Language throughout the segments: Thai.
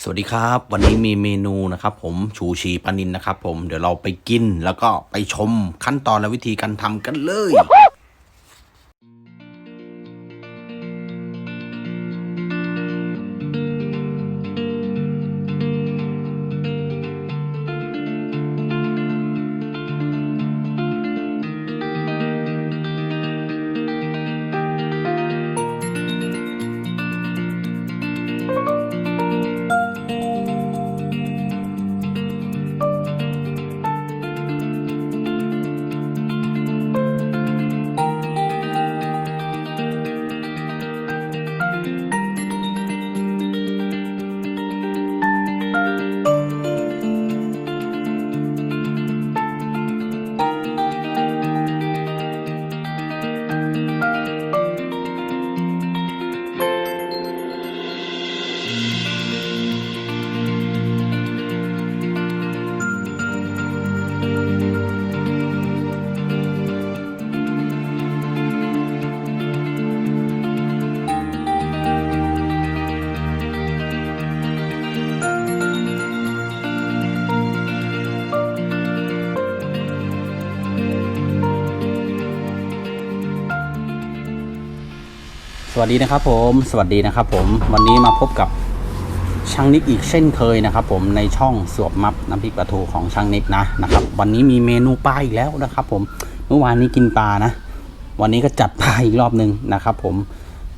สวัสดีครับ วันนี้มีเมนูนะครับผมชูชีปลานินนะครับผมเดี๋ยวเราไปกินแล้วก็ไปชมขั้นตอนและวิธีการทำกันเลย วัสดีนะครับผมสวัสดีนะครับผมวันนี้มาพบกับช่างนิกอีกเช่นเคยนะครับ ผมในช่องสวบมับน้ำพริกปลาทูของช่างนิกนะนะครับ วันนี้มีเมนูปลาอีกแล้วนะครับ ผมเมื่อวานนี้กินปลานะ วันนี้ก็จัดปลาอีกรอบหนึ่งนะครับ ผม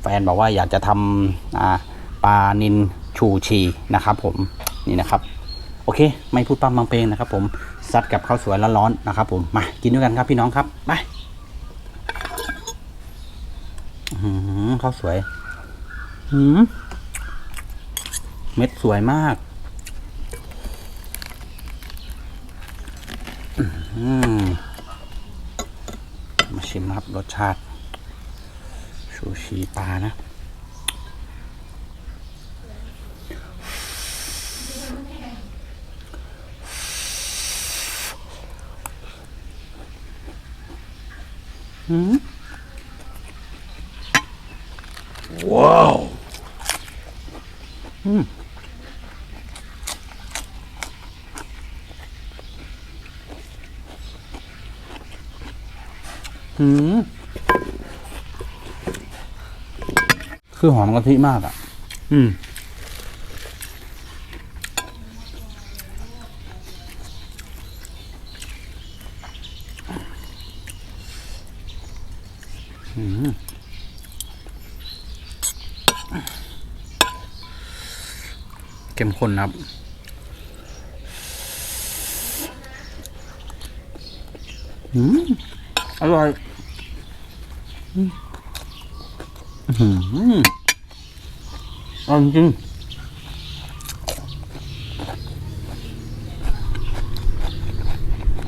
แฟนบอกว่าอยากจะทำปลานินชูชีนะครับ ผมนี่นะครับ โอเค ไม่พูดปั้มบางเพลงนะครับ ผมซัดกับข้าวสวยร้อนๆนะครับ ผมมากินด้วยกันครับพี่น้องครับไป อื้อหือ ข้าวสวยหืมเม็ดสวยมากอื้อหือมาชิมครับรสชาติ ชูชีปลานะหืม ว้าว อืม อืม คือหอมกะทิมากอะ อืม อืมเข้มข้นครับ อืม อร่อย อืม อือหืออร่อยจริง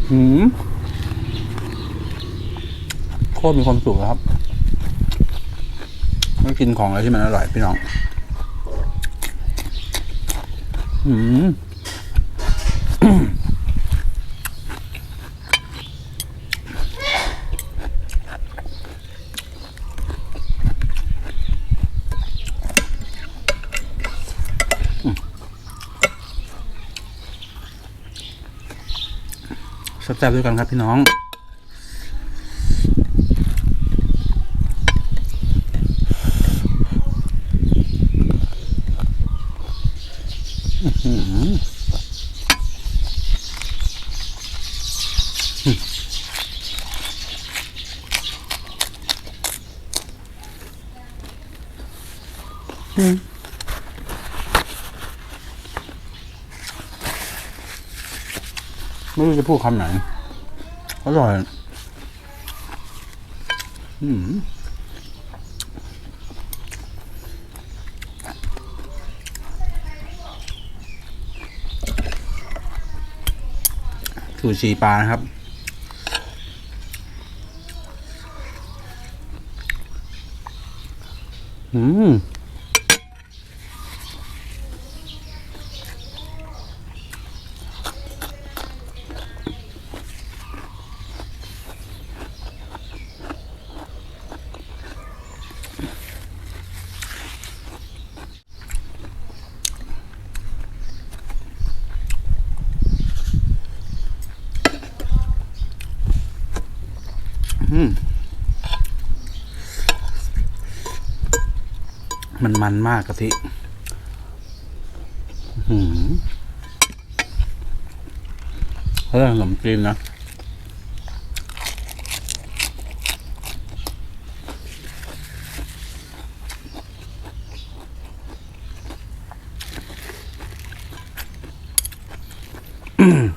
หืมโคตรมีความสุขเลยครับไม่กินของอะไรที่มันอร่อยพี่น้องอืม แซ่บๆด้วยกันครับพี่น้อง ไม่รู้จะพูดคำไหน อร่อย อืมชูชีปลานะครับ อืม อ มันมันมากกะทิหืมเรื่องขนมจีนนะก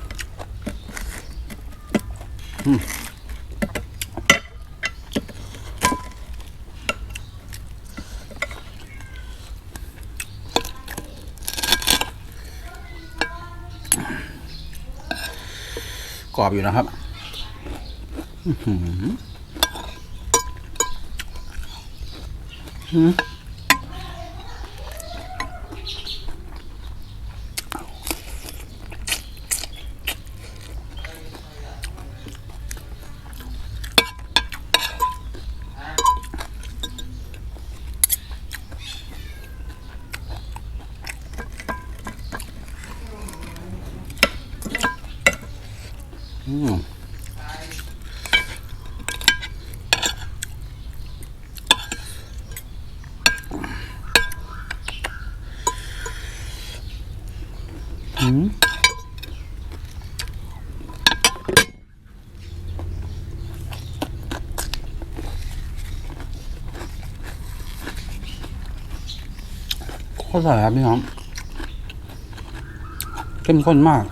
รอบอยู่นะครับอืม อืมโคตรอร่อยครับพี่น้องเข้มข้นมาก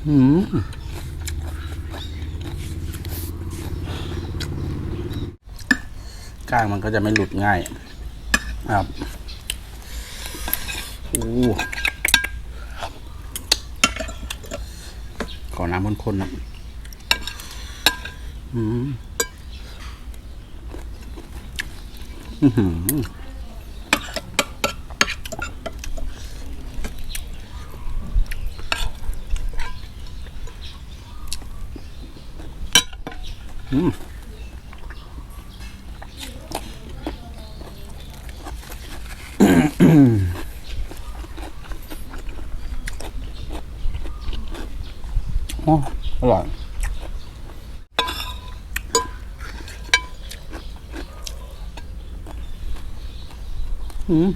ก้างมันก็จะไม่หลุดง่าย ครับโอ้ขอน้ำข้นๆนะอืมอื้อ หืออืมโอ้อร่อยอืม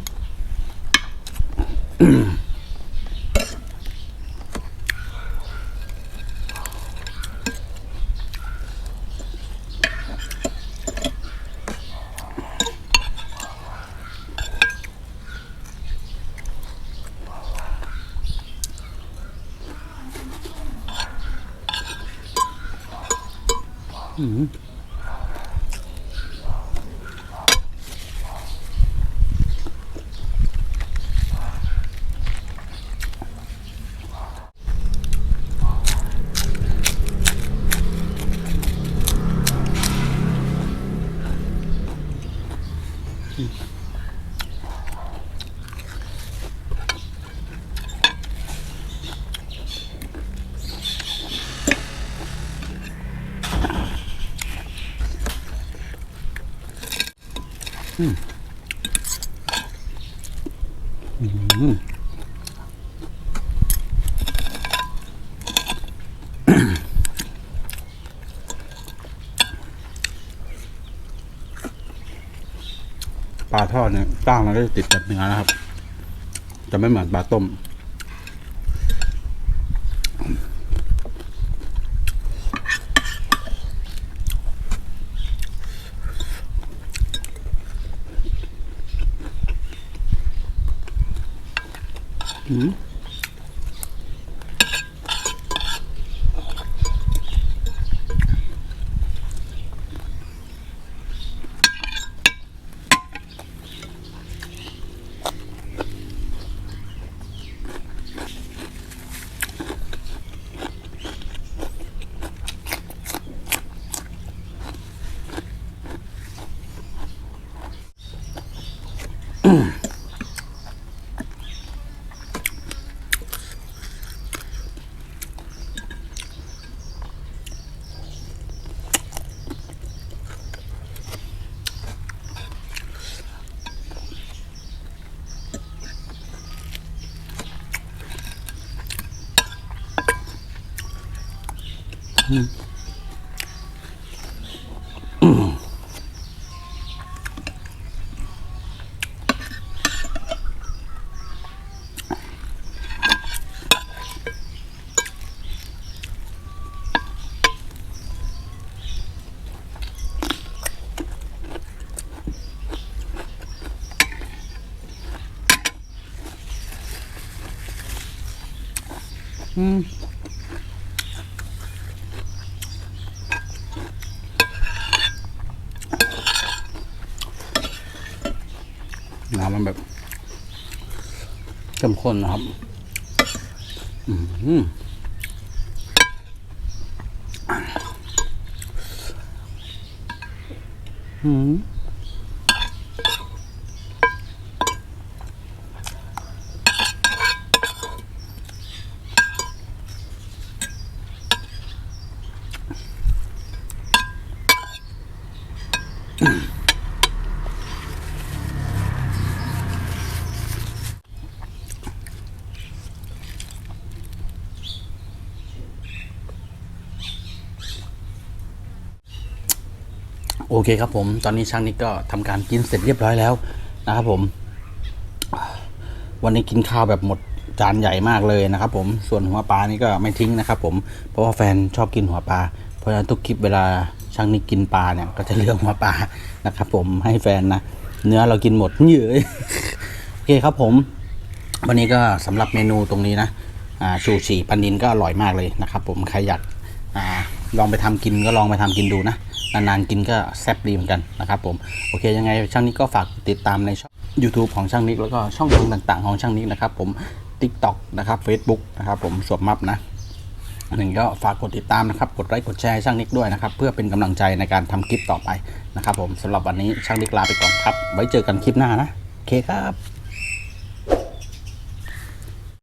อืมอืม ปลาทอดเนี่ยตั้งแล้วได้ติดกับเนื้อนะครับ จะไม่เหมือนปลาต้ม อืม 嗯。嗯嗯 เข้มข้นนะครับ อืมอืมโอ เคครับผม ตอนนี้ช่างนิกก็ทำการกินเสร็จเรียบร้อยแล้วนะครับผม วันนี้กินข้าวแบบหมดจานใหญ่มากเลยนะครับ ผม ส่วนหัวปลานี่ก็ไม่ทิ้งนะครับ ผม เพราะว่าแฟนชอบกินหัวปลา เพราะฉะนั้นทุกคลิปเวลาช่างนิกกินปลาเนี่ยก็จะเลือกหัวปลานะครับ ผม ให้แฟนนะ เนื้อเรากินหมดเยอะโอเคครับผม วันนี้ก็สำหรับเมนูตรงนี้นะชูชีปันนินก็อร่อยมากเลยนะครับ ผม ใครอยากอลองไปทำกินก็ลองไปทำกินดูนะ นานๆกินก็แซ่บดีเหมือนกันนะครับผมโอเคยังไงช่างนิกก็ฝากติดตามในช่อง YouTube ของช่างนิกแล้วก็ช่องทางต่างๆ ของช่างนิกนะครับผม TikTok นะครับ Facebook นะครับผมสวมมับนะหนึ่งก็ฝากกดติดตามนะครับ กดไลค์กดแชร์ช่างนิกด้วยนะครับ เพื่อเป็นกำลังใจในการทำคลิปต่อไปนะครับผมสำหรับวันนี้ช่างนิกลาไปก่อนครับ ไว้เจอกันคลิปหน้านะ โอเคครับ